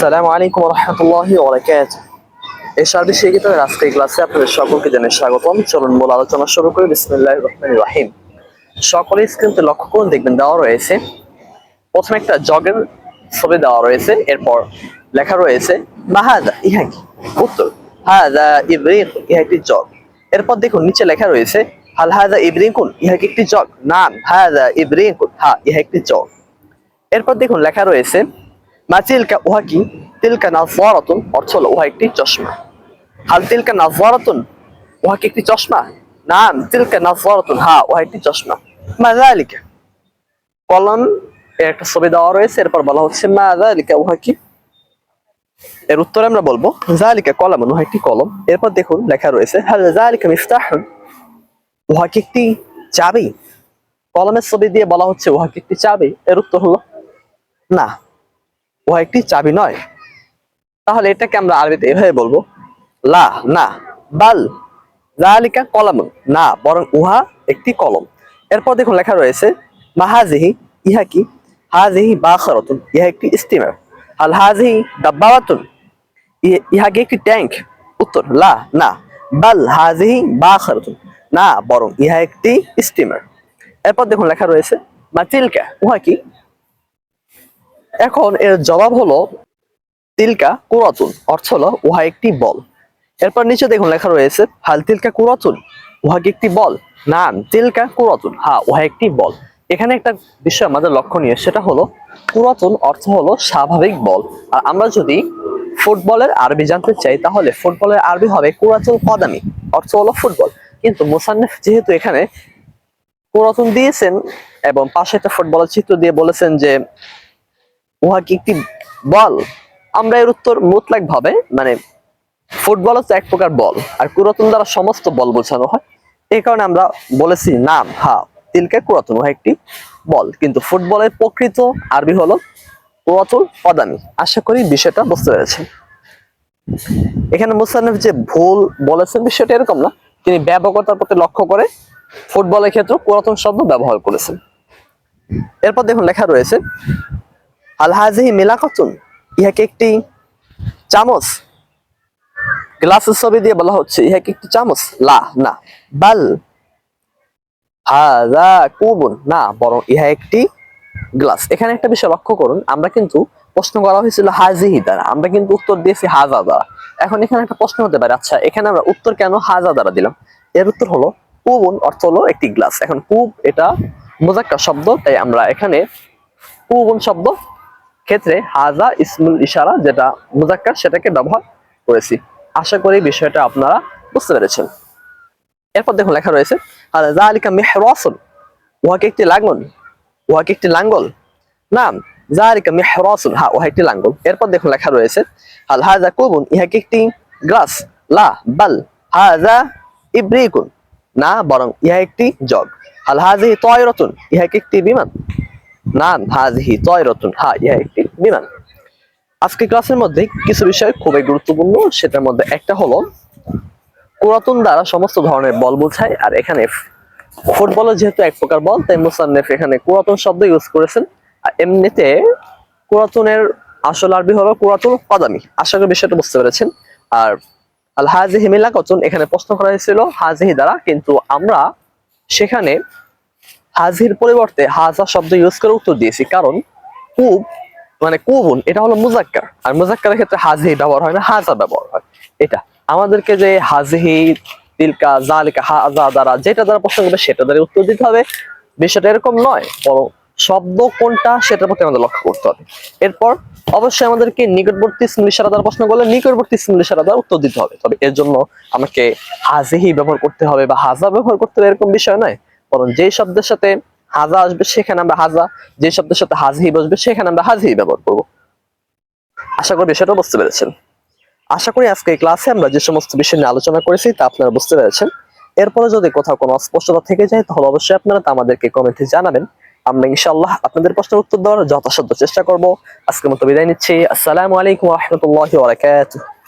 আসসালামু আলাইকুম রহমতুল্লাহি ওবরাকাত। এই সার্বিক শিক্ষিতের আজকে ক্লাসে আপনাদের সকলকে জানাই স্বাগতম। চলুন মূল আলোচনা শুরু করি। বিসমিল্লাহ রহমান রাহিম। সকলে স্ক্রিনতে লক্ষ্য করুন, দেখবেন দেওয়া রয়েছে। প্রথমে একটা জগের ছবি দেওয়া রয়েছে, এরপর লেখা রয়েছে, মাহাদা ইহা কি? উত্তর, হাদা ইব্রিক ইহা একটি জগ। এরপর দেখুন, নিচে লেখা রয়েছে, হাল হাদা ইব্রিকুন ইহা কি একটি জগ? নাম, হাদা ইব্রিকুন হা, ইহা একটি জগ। এরপর দেখুন, লেখা রয়েছে মা তিলকা উহা কি তিলকা নাজওয়ারাতুন অর্থ হলো উহা একটি চশমা। হাল তিলকা নাজওয়ারাতুন উহা কি একটি চশমা? নাম তিলকা নাজওয়ারাতুন হা, উহা একটি চশমা। মা যালিকা। কলম, এর একটা ছবি দেওয়া রয়েছে, এরপর বলা হচ্ছে মা যালিকা উহা কি এর উত্তরে আমরা বলব জালিকা কলাম উহা একটি কলম। এরপর দেখুন, লেখা রয়েছে, হাল জালিকা মিফতাহুন উহা কি একটি চাবি। কলমের ছবি দিয়ে বলা হচ্ছে উহা কি একটি চাবি। এর উত্তর হলো না। উহা একটি চাবি নয়। তাহলে এটাকে আমরা আরবিতে এভাবে বলব, লা, না, বাল জালিকা কলামুন, না, বরং উহা একটি কলম। এরপর দেখুন লেখা রয়েছে মাহাজিহি ইহা কি? হাজিহি বাখরাতুন, ইহা একটি স্টিমার আল হাজিহি দাব্বাওয়াতুন, ইহা কি একটি ট্যাঙ্ক? উত্তর, লা, না, বাল হাজিহি বাখরাতুন, না, বরং ইহা একটি স্টিমার এরপর দেখুন লেখা রয়েছে মাতিলকা উহা কি? এখন এর জবাব হলো তিলকা কুরাতুন। অর্থ হলো, উহা একটি বল। এরপর নিচে দেখুন লেখা রয়েছে, হাল তিলকা কুরাতুন, উহা কি একটি বল? নাম তিলকা কুরাতুন। হ্যাঁ উহা একটি বল। এখানে একটা বিষয় আমাদের লক্ষণীয়, সেটা হলো পুরাতন অর্থ হলো স্বাভাবিক বল। আর আমরা যদি ফুটবলের আরবি জানতে চাই, তাহলে ফুটবলের আরবি হবে কুরাতুল কদামি, অর্থ হলো ফুটবল। কিন্তু মুসান্নেফ যেহেতু এখানে পুরাতন দিয়েছেন এবং পাশে একটা ফুটবলের চিত্র দিয়ে বলেছেন যে উহা কি একটি বল? আমরা এর উত্তর মুতলাক ভাবে মানে ফুটবল হচ্ছে এক প্রকার বল, আর কুরাতুন দ্বারা সমস্ত বল বোঝানো হয়। এই কারণে আমরা বলেছি নাম হা, তিলকে কুরাতুন উহা একটি বল। কিন্তু ফুটবলের প্রকৃত আরবি হলো কুরাতুল পদামি আশা করি বিষয়টা বুঝতে পেরেছেন। এখানে মুসান্নফ যে ভুল বলেছেন বিষয়টা এরকম না, তিনি ব্যাপকতার প্রতি লক্ষ্য করে ফুটবলের ক্ষেত্রে পুরাতন শব্দ ব্যবহার করেছেন। এরপর দেখুন লেখা রয়েছে আল হাজিহি মিলাকাতুন, ইহাকে একটি চামচ। গ্লাসের ছবি দিয়ে বলা হচ্ছে, ইহাকে একটি চামচ। লা, না। বাল, হাজা কুবুন, না, বরং ইহা একটি গ্লাস। এখানে একটা বিষয় লক্ষ্য করুন, আমরা কিন্তু প্রশ্ন করা হয়েছিল হাজিহি দ্বারা। আমরা কিন্তু উত্তর দিয়েছি হাজা দ্বারা। এখন এখানে একটা প্রশ্ন হতে পারে আচ্ছা এখানে আমরা উত্তর কেন হাজা দ্বারা দিলাম? এর উত্তর হলো, কুবুন অর্থ হলো একটি গ্লাস। এখন কুব এটা মোজাক্কা শব্দ, তাই আমরা এখানে কুবুন শব্দ ক্ষেত্রে হাজা ইসমুল ইশারা যেটা মুজাক্কার সেটাকে ব্যবহার করেছি। আশা করি বিষয়টা আপনারা বুঝতে পেরেছেন। এরপর দেখুন লেখা রয়েছে আর জালিকা মেহরাসুন উহাকে একটি লাঙ্গল, উহাকে একটি লাঙ্গল। নাম জালিকা মেহরাসুন হ্যাঁ উহা একটি লাঙ্গল। এরপর দেখুন লেখা রয়েছে, আল হাজা কুবুন ইহাকে একটি গ্লাস লা, বাল, হাজা ইব্রিকুন। না, বরং ইহা একটি জগ। আল হাজি তয়রতুন ইহাকে একটি বিমান। নাম হাজিহি, তয়রতুন হ্যাঁ ইহা একটি বিমান। আজকে ক্লাসের মধ্যে কিছু বিষয় খুবই গুরুত্বপূর্ণ, সেটার মধ্যে একটা হলো পুরাতন দ্বারা সমস্ত ধরনের বল বোঝায়, আর এখানে ফুটবলের যেহেতু এক প্রকার বল, তাই মুসান্নেফ এখানে পুরাতন শব্দ ইউজ করেছেন। আর এমনিতে পুরাতনের আসল আরবি হলো পুরাতন পাদামি আশা করি বিষয়টা বুঝতে পেরেছেন। আর আল হাজিহি মিলাকতুন এখানে প্রশ্ন করা হয়েছিল হাজিহি দ্বারা, কিন্তু আমরা সেখানে হাজির পরিবর্তে হাজা শব্দ ইউজ করে উত্তর দিয়েছি। কারণ কুব মানে কুবুন, এটা হলো মুজাক্কার। আর মুজাক্কারের ক্ষেত্রে হাজিহি ব্যবহার হয় না, হাজা ব্যবহার হয়। এটা আমাদেরকে যে হাজিহি, তিলকা, জালিকা, হাজা দ্বারা যেটা দ্বারা প্রশ্ন করবে সেটা দ্বারা উত্তর দিতে হবে। বিষয়টা এরকম নয়, বরং শব্দ কোনটা সেটার প্রতি আমাদের লক্ষ্য করতে হবে। এরপর অবশ্যই আমাদেরকে নিকটবর্তী স্মৃতি সারা দ্বারা প্রশ্ন করলে নিকটবর্তী স্মৃতি সারা দ্বারা উত্তর দিতে হবে। তবে এর জন্য আমাকে হাজিহি ব্যবহার করতে হবে বা হাজা ব্যবহার করতে হবে এরকম বিষয় নয়। বরং যে শব্দের সাথে হাজা আসবে সেখানে আমরা হাজা যে শব্দের সাথে হাজিহি বসবে সেখানে আমরা হাজিহি ব্যবহার করব। আশা করি বিষয়টা বুঝতে পেরেছেন। আশা করি আজকে এই ক্লাসে আমরা যে সমস্ত বিষয় নিয়ে আলোচনা করেছি তা আপনারা বুঝতে পেরেছেন। এরপরে যদি কোথাও কোনো অস্পষ্টতা থেকে যায়, তাহলে অবশ্যই আপনারা তা আমাদেরকে কমেন্টে জানাবেন। আমরা ইনশাআল্লাহ আপনাদের প্রশ্নের উত্তর দেওয়ার যথাসাধ্য চেষ্টা করব। আজকের মতো বিদায় নিচ্ছি। আসসালামু আলাইকুম রহমতুল্লাহ বারাকাতুহু।